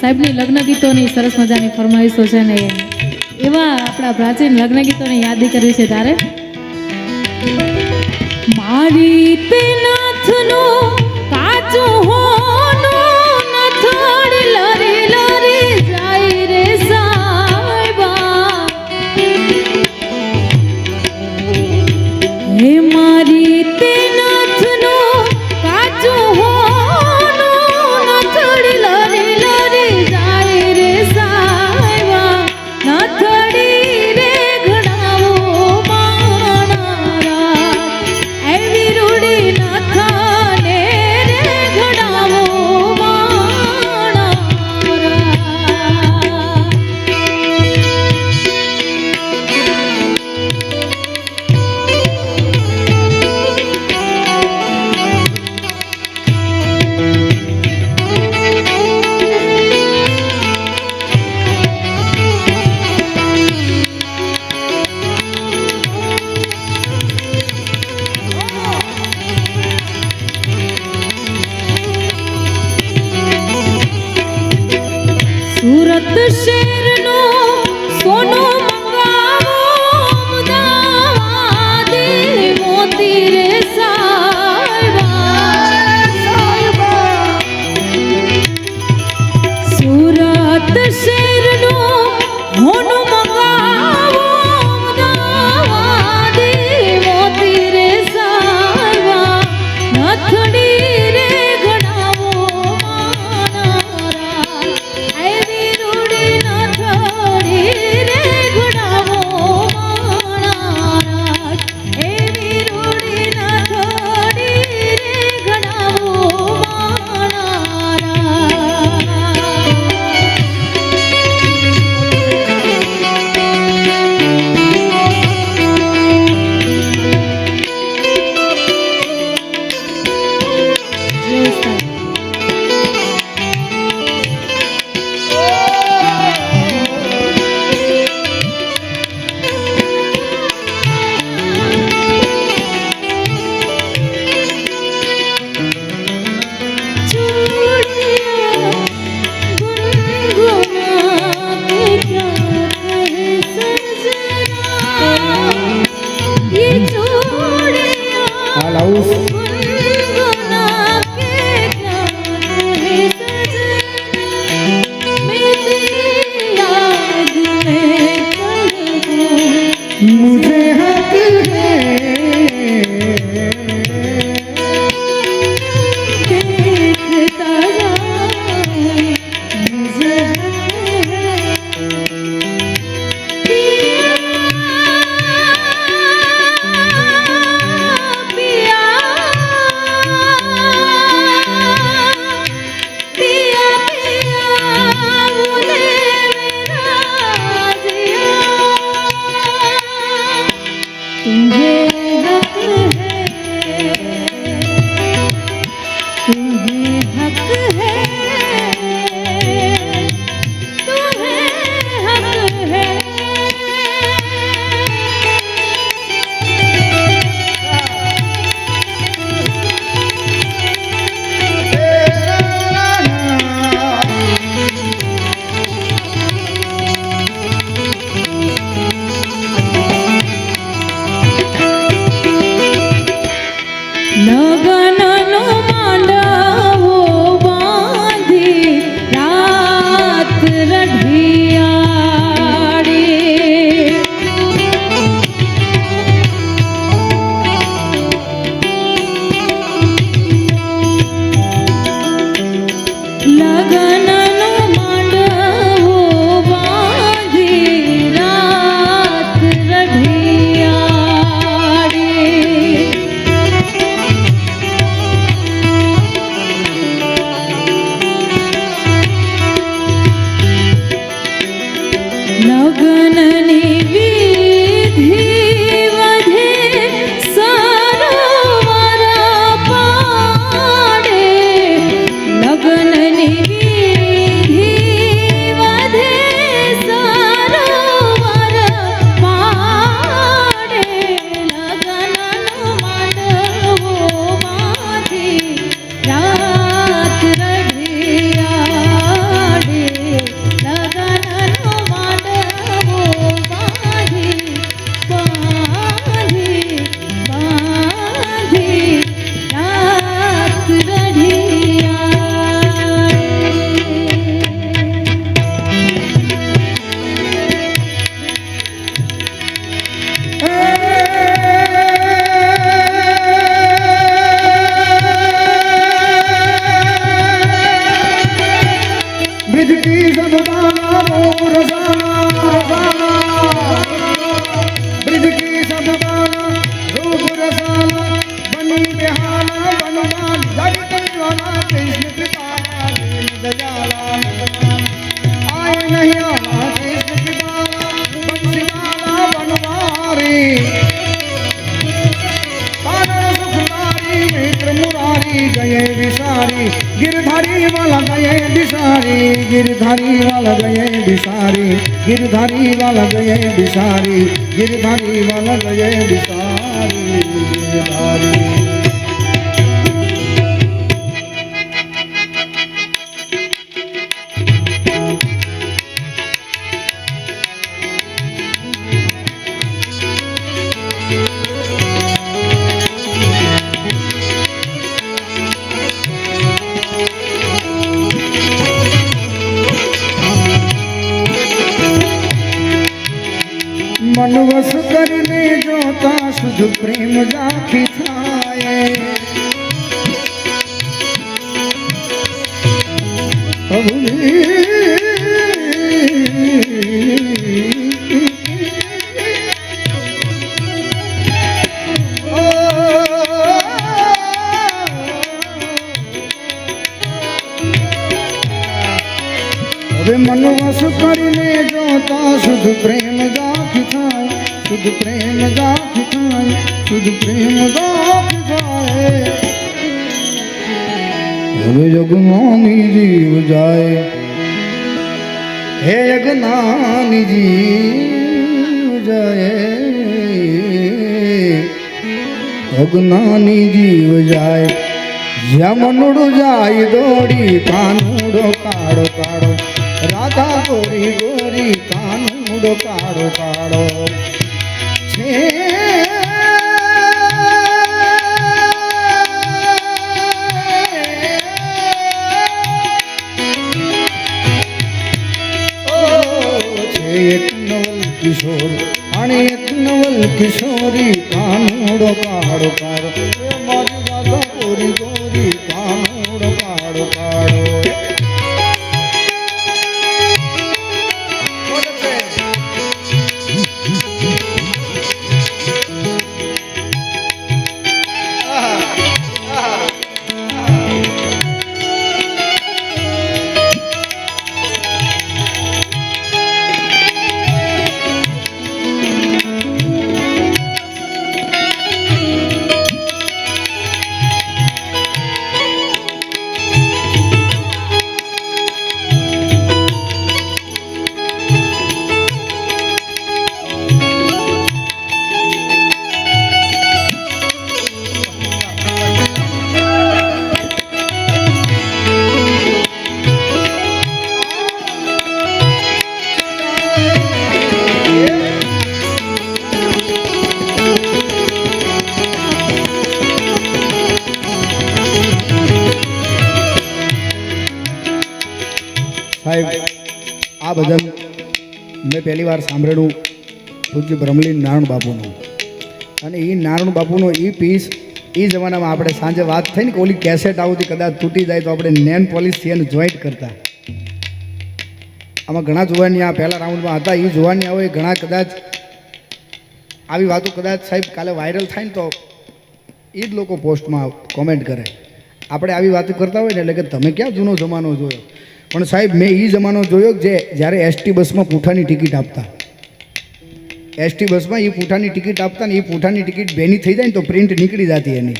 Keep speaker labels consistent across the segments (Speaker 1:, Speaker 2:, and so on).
Speaker 1: સાહેબની લગ્ન ગીતોની સરસ મજાની ફરમાઈશો છે ને એવા આપણા પ્રાચીન લગ્ન ગીતોની યાદી કરવી છે તારે? મારી તે નાથનો કાચો લરી લરી જાય
Speaker 2: વાલા ગયે બિસારી ગિરધારી વાલા ગયે બિસારી ગિરધારી વાલા ગયે બિસારી ગિરધારી હવે મનવસ કરીને જોતા શુદ્ધ પ્રેમ ગાથ થાય, શુદ્ધ પ્રેમ ગાથ થાય, શુદ્ધ પ્રેમ ગાથ થાય હવે યજ્ઞાની જીવ જાય, હે યજ્ઞાની જીવ જાય. અજ્ઞાની જીવ જાય જમનુડું જાય દોડી કાળો કાળો રાધા ગોરી ગોરી કાનુડો કાળો કાળો. છે એક નવલ કિશોર અને એક નવલ કિશોરી કાનુડો કાળો કાળો. વાર સાંભળેલું પૂજ્ય બ્રહ્મલીન નારાયણ બાપુનું. અને એ નારાયણ બાપુનો એ પીસ એ જમાનામાં આપણે સાંજે વાત થઈ ને કે ઓલી કેસેટ આવતી કદાચ તૂટી જાય તો આપણે નેન પોલિસથી એને જોઈન્ટ કરતા. આમાં ઘણા જોવાની આ પહેલા રાઉન્ડમાં હતા એ જોવાની આવે ઘણા કદાચ આવી વાતો કદાચ સાહેબ કાલે વાયરલ થાય ને તો એ જ લોકો પોસ્ટમાં કોમેન્ટ કરે. આપણે આવી વાતો કરતા હોય ને એટલે કે તમે ક્યાં જૂનો જમાનો જોયો? પણ સાહેબ, મેં એ જમાનો જોયો જે જ્યારે એસટી બસમાં પૂઠાની ટિકિટ આપતા. એસટી બસમાં એ પૂઠાની ટિકિટ આપતા ને એ પૂઠાની ટિકિટ બેની થઈ જાય ને તો પ્રિન્ટ નીકળી જતી એની.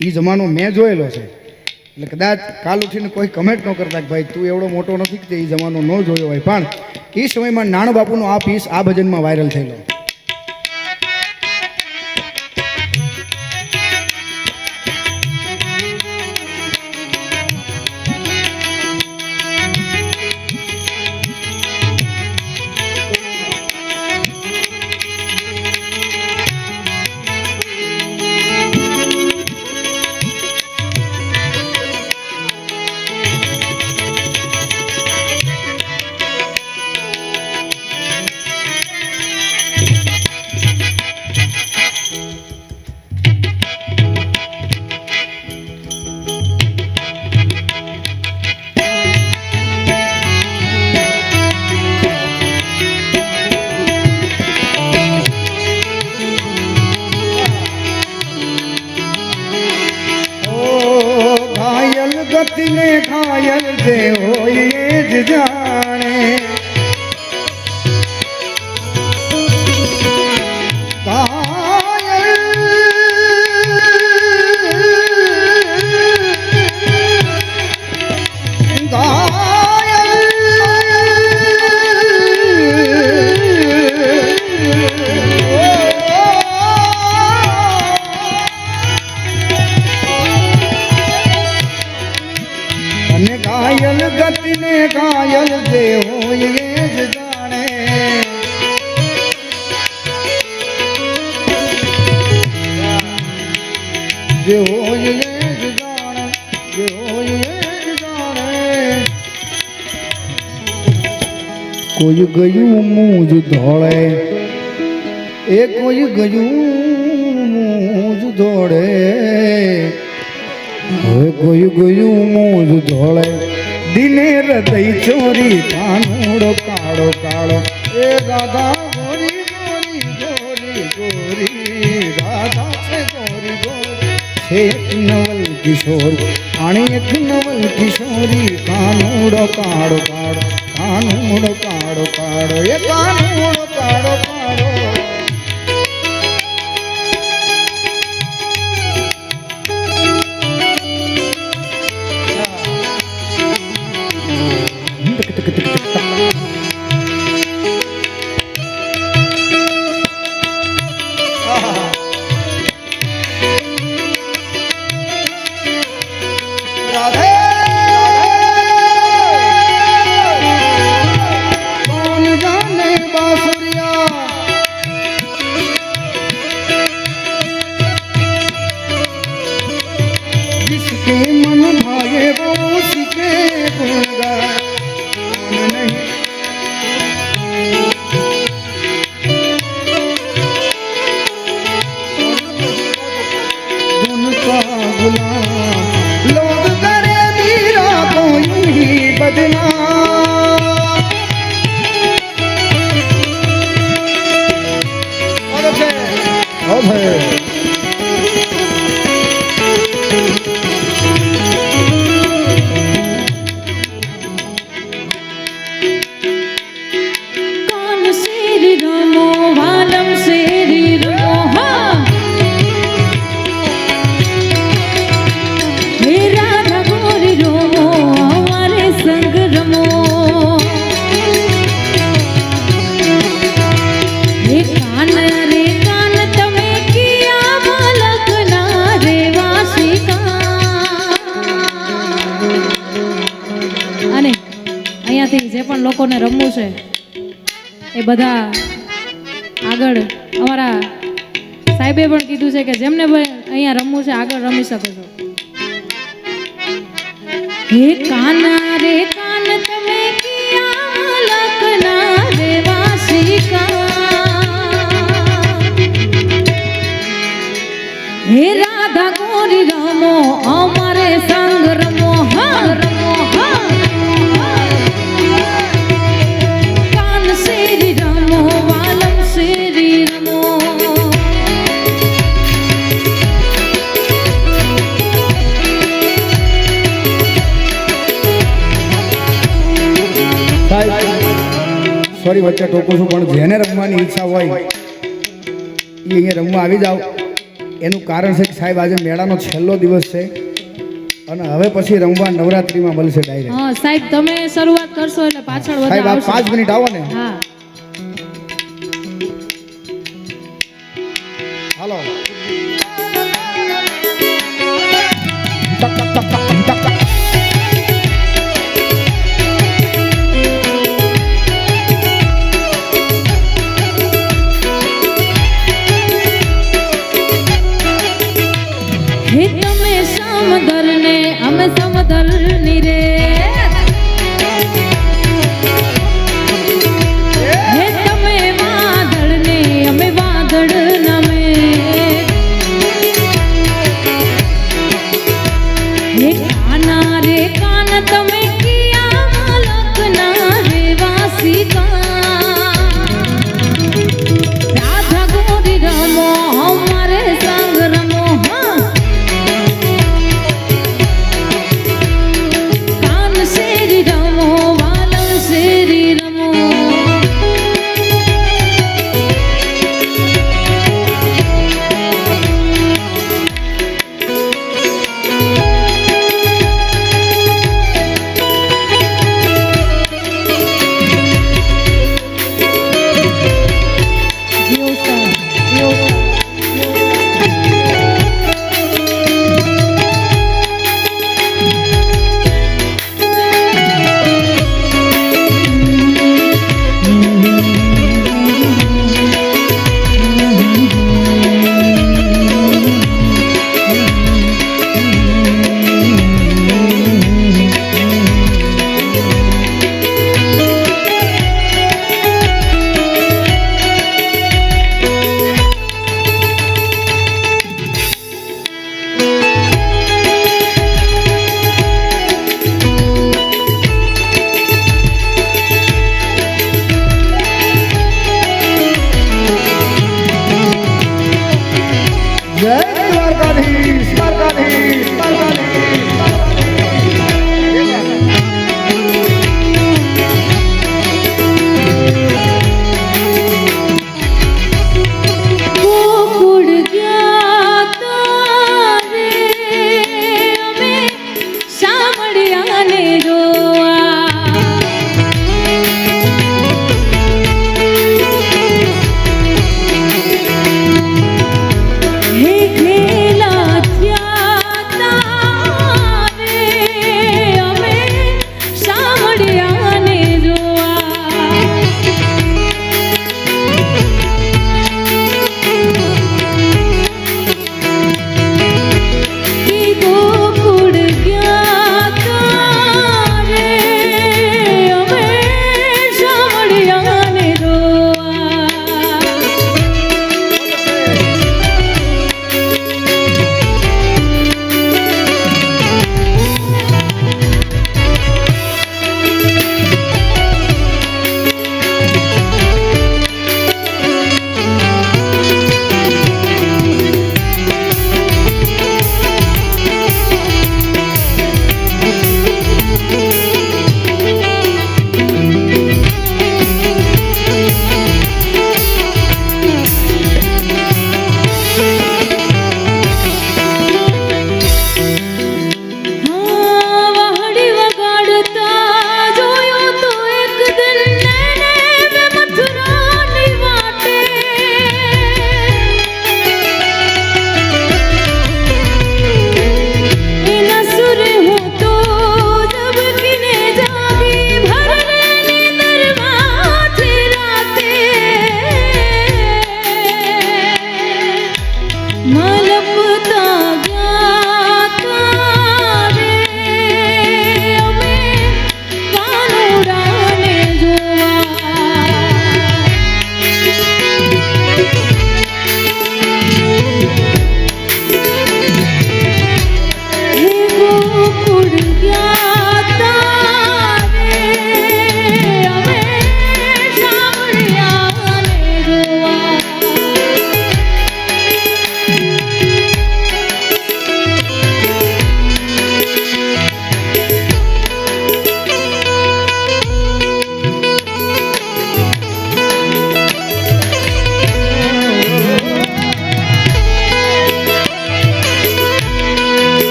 Speaker 2: એ જમાનો મેં જોયેલો છે. એટલે કદાચ કાલ ઉઠીને કોઈ કમેન્ટ ન કરતા કે ભાઈ, તું એવડો મોટો નથી કે એ જમાનો ન જોયો હોય. પણ એ સમયમાં નાણ બાપુનો આ પીસ આ ભજનમાં વાયરલ થયેલો. ઘાયલ ગતિને ઘાયલ જે હોય એ જ જાણે. જે હોય એ જ જાણે, જે હોય એ જ જાણે. કોઈ ગયું મૂજ ધોળે, એ કોઈ ગયું મૂજ ધોળે. હવે કોઈ ગયું મૂજ ધોળે દિને હૃદય ચોરી કાનોડો કાળો કાળો. એ રાધા ગોરી ગોરી ગોરી ગોરી. રાધા છે, ગોરી ગોરી. છે એક નવલ કિશોર, આણી એક નવલ કિશોરી. કાનોડો કાળો કાળો કાનોડો કાળો કાળો. એ કાનુડો उनका गुलाम लोग करे मीरा को ही बदनाम
Speaker 1: અહીંયાથી જે પણ લોકોને રમવું છે, એ બધા આગળ અમારા સાહેબે પણ કીધું છે કે જેમને અહીંયા રમવું છે, આગળ રમી શકો છો. હે કાના રે લખના રે વાસિકા? હે રાધા ગોરી રમો, અમારે સંગ
Speaker 2: સોરી વચ્ચે ટોકું છું પણ જેને રમવાની ઈચ્છા હોય એ અહીંયા રમવા આવી જાઓ. એનું કારણ છે કે સાહેબ આજે મેળાનો છેલ્લો દિવસ છે અને હવે પછી રમવા નવરાત્રીમાં મળશે ડાયરેક્ટ.
Speaker 1: હા સાહેબ તમે શરૂઆત કરશો એટલે પાછળ
Speaker 2: સાહેબ
Speaker 1: બધા
Speaker 2: પાંચ મિનિટ આવો ને.
Speaker 1: હા.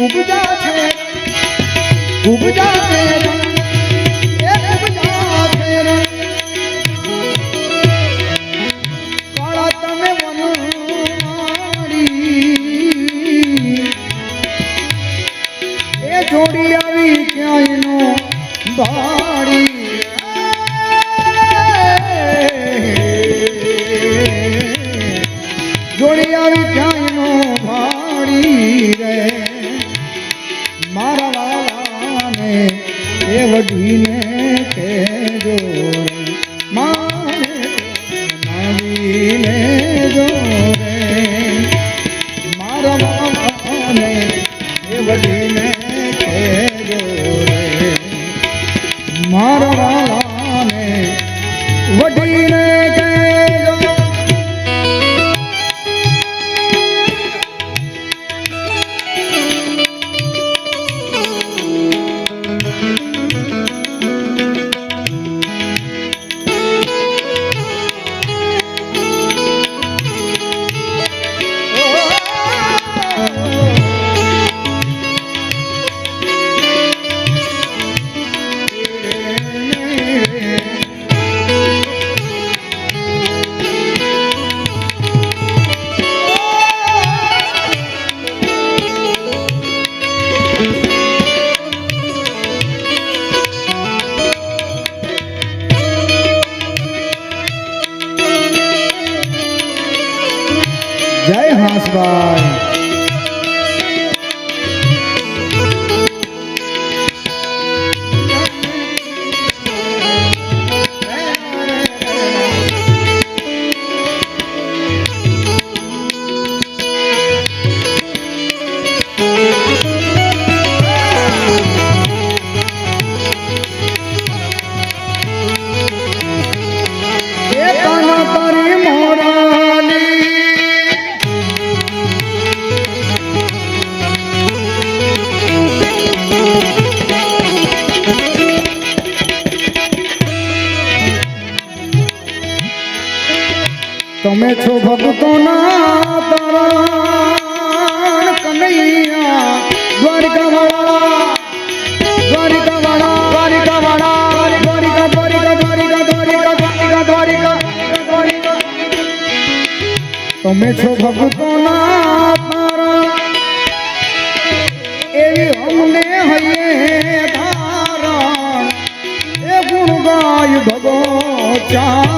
Speaker 2: 你不知道。મારા જય હાસભાઈ તમે છો ભગતો ના તારા એવી અમને હૈયે ધારણ એ ગુણ ગાય ભગો ચા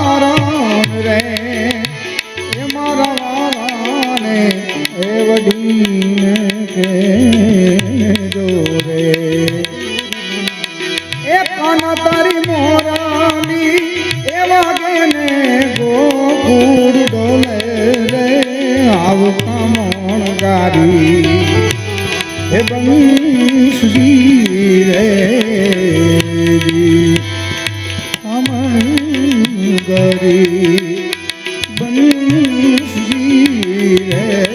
Speaker 2: રે